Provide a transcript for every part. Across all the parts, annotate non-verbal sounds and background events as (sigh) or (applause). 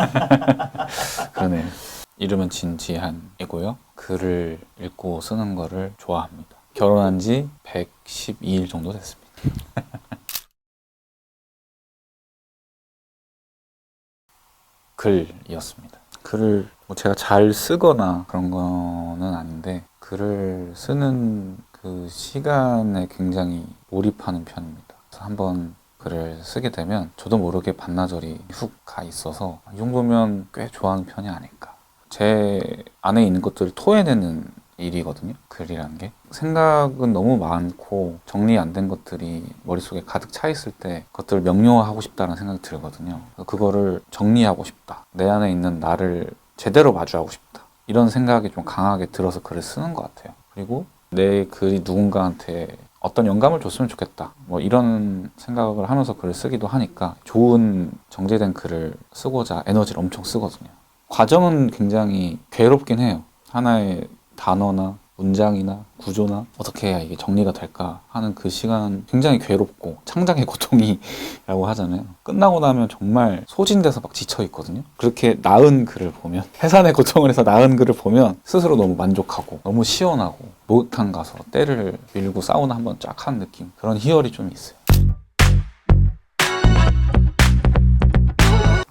(laughs) 그러네요. 이름은 진지한이고요. 글을 읽고 쓰는 거를 좋아합니다. 결혼한 지 112일 정도 됐습니다. (laughs) 글이었습니다. 글을 뭐 제가 잘 쓰거나 그런 거는 아닌데 글을 쓰는 그 시간에 굉장히 몰입하는 편입니다. 그래서 한번 글을 쓰게 되면 저도 모르게 반나절이 훅 가 있어서 이 정도면 꽤 좋아하는 편이 아닐까. 제 안에 있는 것들을 토해내는 일이거든요. 글이라는 게. 생각은 너무 많고 정리 안 된 것들이 머릿속에 가득 차 있을 때 그것들을 명료하고 싶다는 생각이 들거든요. 그거를 정리하고 싶다. 내 안에 있는 나를 제대로 마주하고 싶다. 이런 생각이 좀 강하게 들어서 글을 쓰는 것 같아요. 그리고 내 글이 누군가한테 어떤 영감을 줬으면 좋겠다. 뭐 이런 생각을 하면서 글을 쓰기도 하니까 좋은 정제된 글을 쓰고자 에너지를 엄청 쓰거든요. 과정은 굉장히 괴롭긴 해요. 하나의 단어나 문장이나 구조나 어떻게 해야 이게 정리가 될까 하는 그 시간 굉장히 괴롭고 창작의 고통이라고 하잖아요. 끝나고 나면 정말 소진돼서 막 지쳐 있거든요. 그렇게 나은 글을 보면 해산의 고통을 해서 나은 글을 보면 스스로 너무 만족하고 너무 시원하고 목욕탕 가서 때를 밀고 사우나 한번 쫙 한 느낌 그런 희열이 좀 있어요.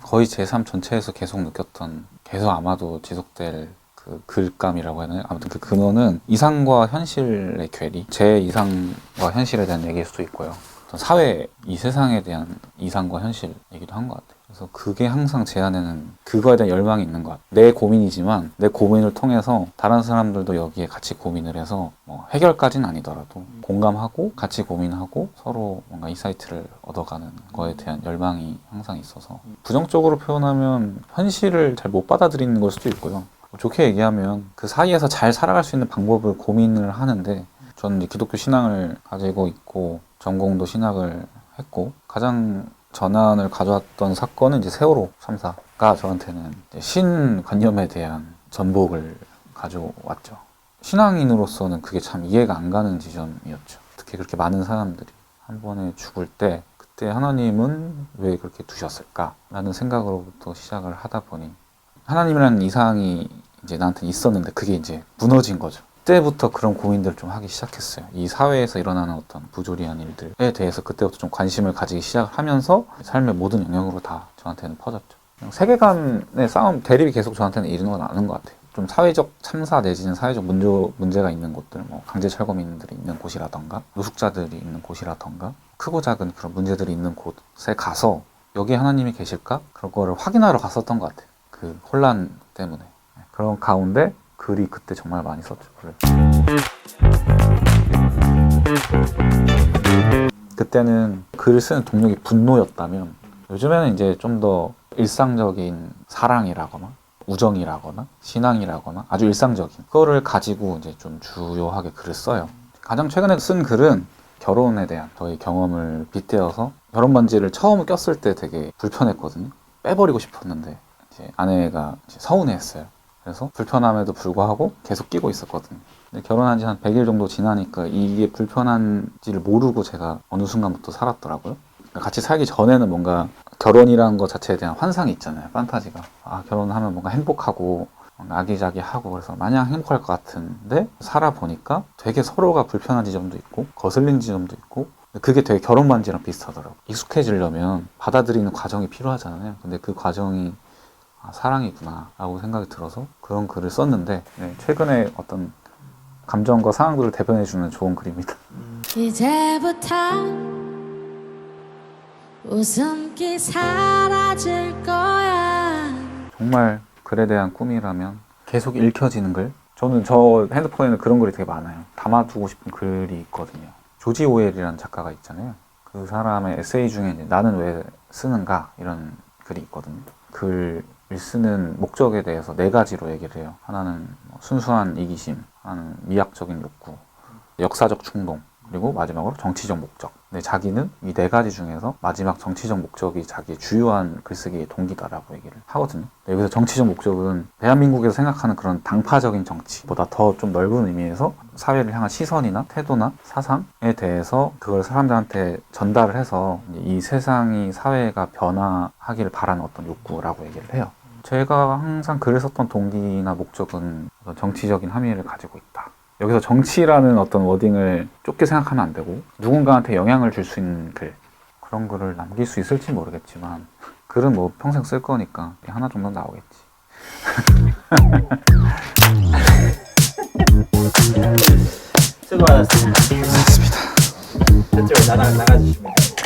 거의 제 삶 전체에서 계속 느꼈던 계속 아마도 지속될 그 글감이라고 해야 되나요? 아무튼 그 근원은 이상과 현실의 괴리 제 이상과 현실에 대한 얘기일 수도 있고요. 사회 이 세상에 대한 이상과 현실 얘기도 한 것 같아요. 그래서 그게 항상 제 안에는 그거에 대한 열망이 있는 것 같아요. 내 고민이지만 내 고민을 통해서 다른 사람들도 여기에 같이 고민을 해서 뭐 해결까지는 아니더라도 공감하고 같이 고민하고 서로 뭔가 이사이트를 얻어가는 거에 대한 열망이 항상 있어서 부정적으로 표현하면 현실을 잘 못 받아들이는 걸 수도 있고요. 뭐 좋게 얘기하면 그 사이에서 잘 살아갈 수 있는 방법을 고민을 하는데 저는 기독교 신앙을 가지고 있고 전공도 신학을 했고 가장 전환을 가져왔던 사건은 이제 세월호 참사가 저한테는 신관념에 대한 전복을 가져왔죠. 신앙인으로서는 그게 참 이해가 안 가는 지점이었죠. 특히 그렇게 많은 사람들이 한 번에 죽을 때 그때 하나님은 왜 그렇게 두셨을까라는 생각으로부터 시작을 하다 보니 하나님이라는 이상이 이제 나한테 있었는데 그게 이제 무너진 거죠. 그때부터 그런 고민들을 좀 하기 시작했어요. 이 사회에서 일어나는 어떤 부조리한 일들에 대해서 그때부터 좀 관심을 가지기 시작을 하면서 삶의 모든 영역으로 다 저한테는 퍼졌죠. 세계관의 싸움, 대립이 계속 저한테는 일어나는 것 같아요. 좀 사회적 참사 내지는 사회적 문제, 문제 가 있는 곳들, 뭐 강제 철거민들이 있는 곳이라던가 노숙자들이 있는 곳이라던가 크고 작은 그런 문제들이 있는 곳에 가서 여기 하나님이 계실까? 그런 거를 확인하러 갔었던 것 같아요. 그 혼란 때문에. 그런 가운데 글이 그때 정말 많이 썼죠. 글을. 그때는 글을 쓰는 동력이 분노였다면 요즘에는 이제 좀 더 일상적인 사랑이라거나 우정이라거나 신앙이라거나 아주 일상적인 그거를 가지고 이제 좀 주요하게 글을 써요. 가장 최근에 쓴 글은 결혼에 대한 저희 경험을 빗대어서 결혼 반지를 처음 꼈을 때 되게 불편했거든요. 빼버리고 싶었는데 이제 아내가 이제 서운해했어요. 그래서 불편함에도 불구하고 계속 끼고 있었거든요. 근데 결혼한 지 한 100일 정도 지나니까 이게 불편한지를 모르고 제가 어느 순간부터 살았더라고요. 그러니까 같이 살기 전에는 뭔가 결혼이라는 것 자체에 대한 환상이 있잖아요. 판타지가. 아, 결혼하면 뭔가 행복하고 아기자기하고 그래서 마냥 행복할 것 같은데 살아보니까 되게 서로가 불편한 지점도 있고 거슬린 지점도 있고 그게 되게 결혼 반지랑 비슷하더라고요. 익숙해지려면 받아들이는 과정이 필요하잖아요. 근데 그 과정이 아, 사랑이구나 라고 생각이 들어서 그런 글을 썼는데 네, 최근에 어떤 감정과 상황들을 대변해주는 좋은 글입니다. 이제부터 웃음기 사라질 거야 정말 글에 대한 꿈이라면 계속 읽혀지는 글. 저는 저 핸드폰에는 그런 글이 되게 많아요. 담아두고 싶은 글이 있거든요. 조지 오웰이라는 작가가 있잖아요. 그 사람의 에세이 중에 나는 왜 쓰는가 이런 글이 있거든요. 글 을 쓰는 목적에 대해서 네 가지로 얘기를 해요. 하나는 뭐 순수한 이기심, 하나는 미학적인 욕구, 역사적 충동, 그리고 마지막으로 정치적 목적. 근데 자기는 이 네 가지 중에서 마지막 정치적 목적이 자기의 주요한 글쓰기의 동기다라고 얘기를 하거든요. 여기서 정치적 목적은 대한민국에서 생각하는 그런 당파적인 정치보다 더 좀 넓은 의미에서 사회를 향한 시선이나 태도나 사상에 대해서 그걸 사람들한테 전달을 해서 이 세상이 사회가 변화하기를 바라는 어떤 욕구라고 얘기를 해요. 제가 항상 글을 썼던 동기나 목적은 정치적인 함의를 가지고 있다. 여기서 정치라는 어떤 워딩을 좁게 생각하면 안 되고 누군가한테 영향을 줄 수 있는 글 그런 글을 남길 수 있을지 모르겠지만 글은 뭐 평생 쓸 거니까 하나 정도 나오겠지. (laughs) 수고하셨습니다. 저쪽으로 나가, 나가주시면 됩니다.